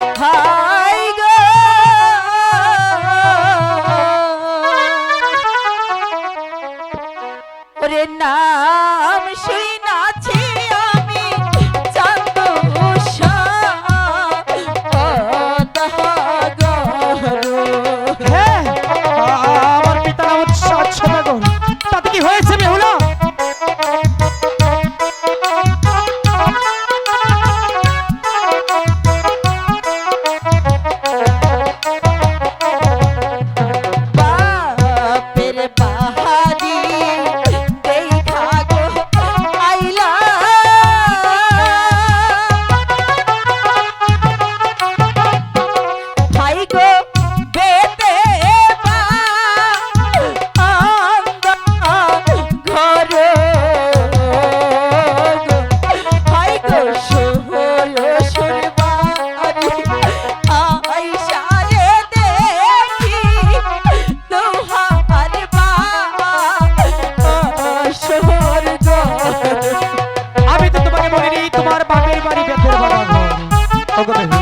হা Tócame.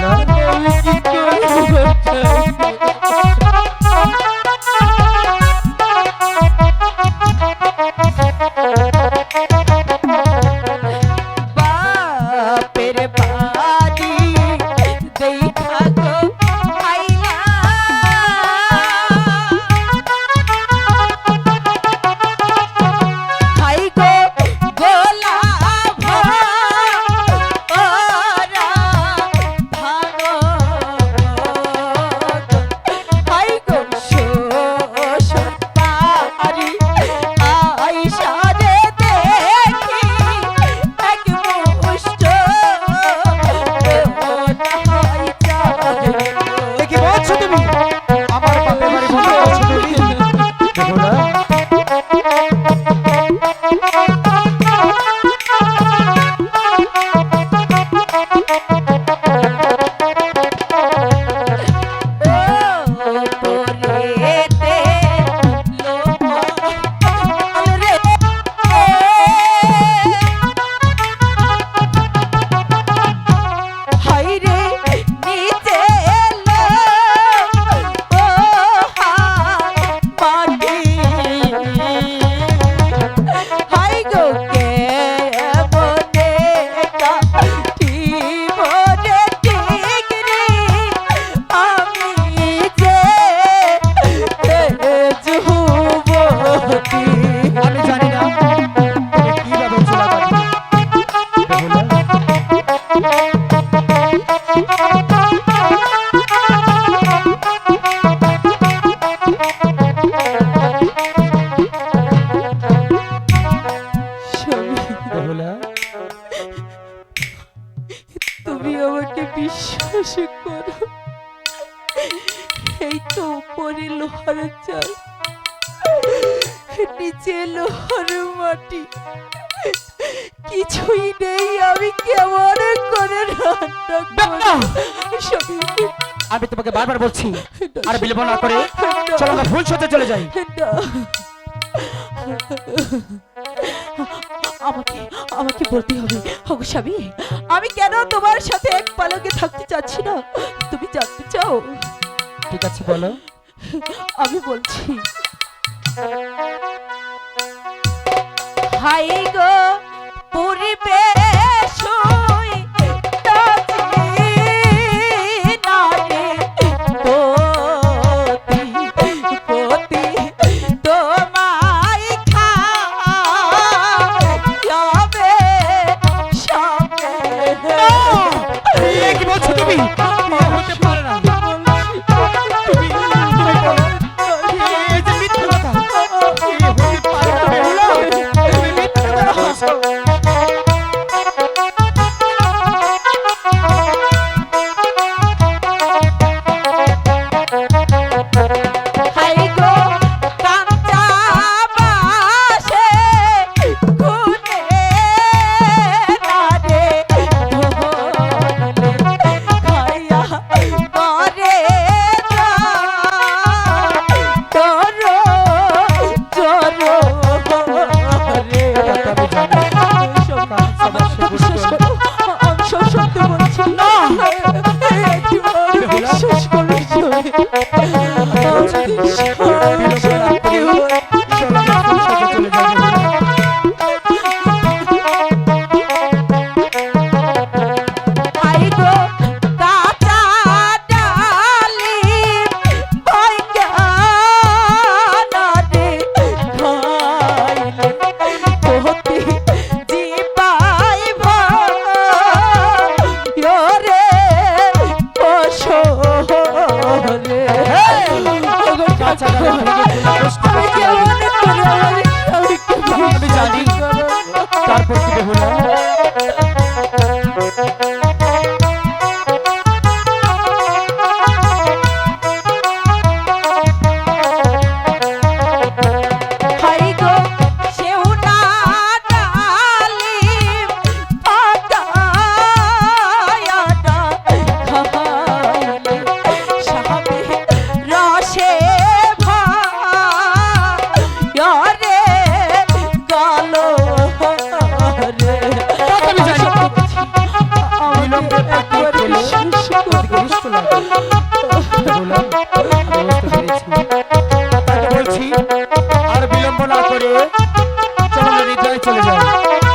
তুমি আমাকে বিশ্বাস করো। এই তো উপরে লোহার চাল নিচে লোহার মাটি। কিছুই নেই আমি কেমন করে আমি তোমাকে বারবার বলছি আর বিলম্ব না করে চলো আমরা ফুল চলে যাই। আমাকে আমাকে বলতে হবে। হগ আমি কেন তোমার সাথে এক পালকে থাকতে চাচ্ছি না? তুমি জানতে চাও? ঠিক আছে বলো। আমি বলছি হাই গো পুরী আমি জানি। তারপর চলো আমরা নিদ্রায় চলে যাই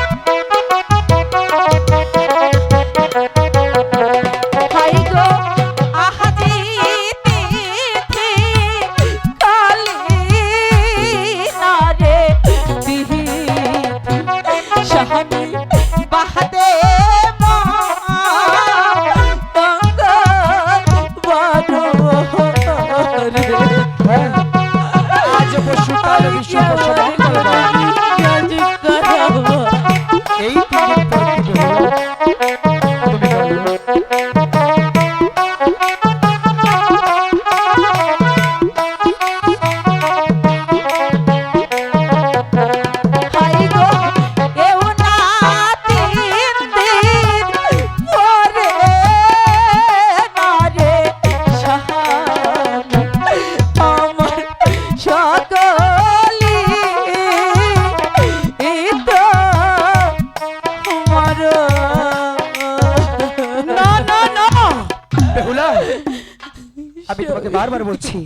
বলছি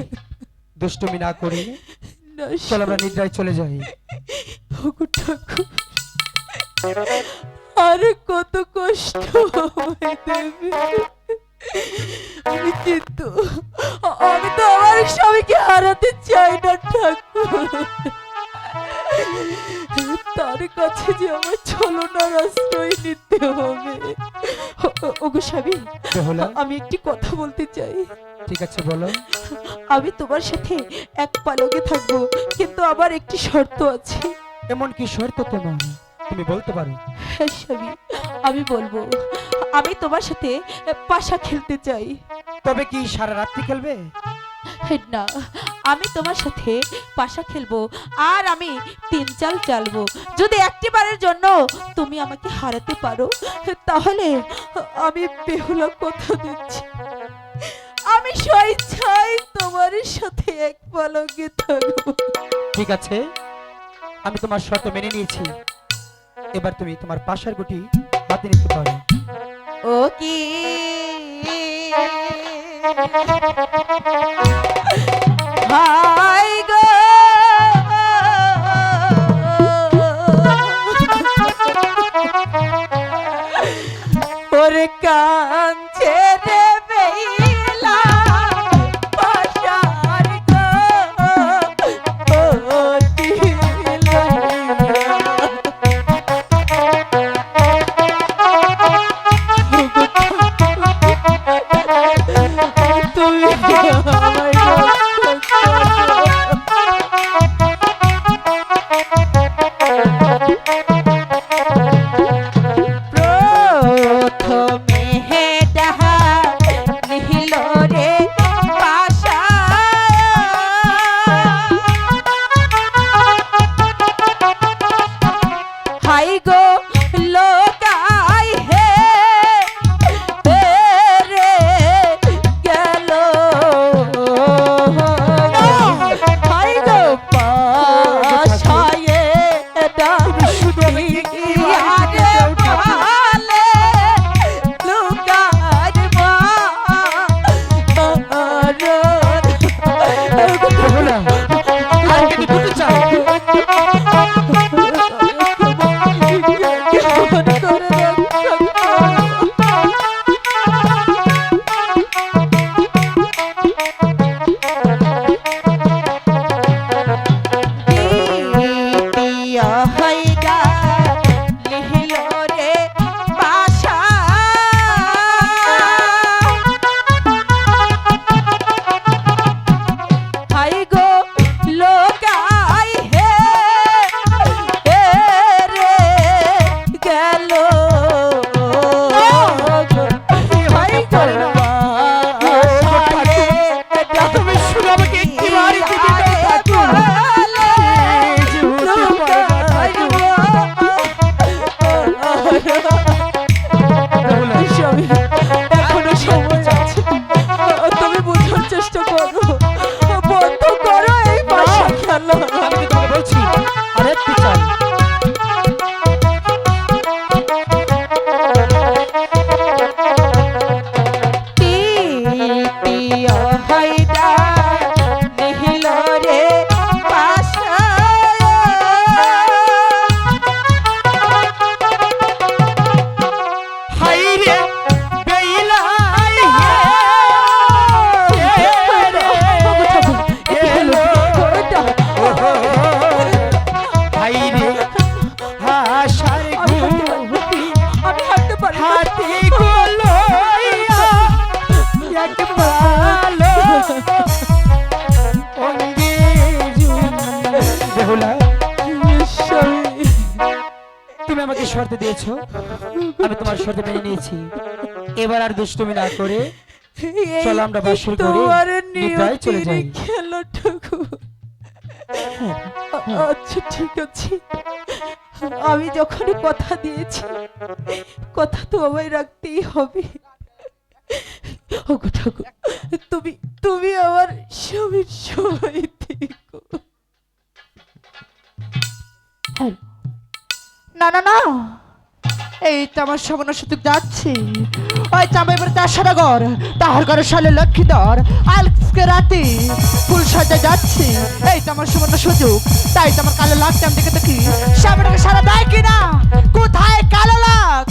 দুষ্টুমি না করে। চল আমরা নিদ্রায় চলে যাই। ঠাকুর ঠাকুর আর কত কষ্ট আমি কিন্তু আমি তো আমার স্বামীকে হারাতে চাই না ঠাকুর। তার কাছে যে আমার ছলনার আশ্রয় নিতে হবে। ওগো স্বামী আমি একটি কথা বলতে চাই। ঠিক আছে বলো। আমি তোমার সাথে এক পালকে থাকব কিন্তু আবার একটি শর্ত আছে। এমন কি শর্ত তোমার? তুমি বলতে পারো। হ্যাঁ স্বামী আমি বলব আমি তোমার সাথে পাশা খেলতে চাই। তবে কি সারা রাত্রি খেলবে? হে, না আমি তোমার সাথে পাশা খেলব আর আমি তিন চাল চালবো। যদি একটি বারের জন্য তুমি আমাকে হারাতে পারো তাহলে আমি বেহুলা কথা দিচ্ছি। আমি স্বেচ্ছায় তোমার সাথে এক পলকে থাকব। ঠিক আছে আমি তোমার শর্ত মেনে নিয়েছি। এবার তুমি তোমার পাশার গুটি হাতে নিতে পারো। ও কি? শর্ত আমি তোমার শর্ত মেনে নিয়েছি। এবার আর দুষ্টুমি না করে চলো আমরা বাসর করে তোমার নিদ্রায় চলে যাই। খেলাটুকু। আ- আচ্ছা ঠিক আছে। আমি যখন কথা দিয়েছি কথা তো আমায় রাখতেই হবে। ওগো ঠাকুর তুমি তুমি আমার স্বামীর সময় থেকো। না না না। এই তো আমার সামনে সুযোগ যাচ্ছি। ওই তো আমি এবার ঘর তাহার ঘরে সালে লক্ষ্মীধর আজকে রাতে ফুল সাজা যাচ্ছি। এই তো আমার সুবর্ণ সুযোগ, তাই তো আমার কালো লাগছে আমি দেখে দেখি। সামনে সারা দেয় কিনা? কোথায় কালো লাখ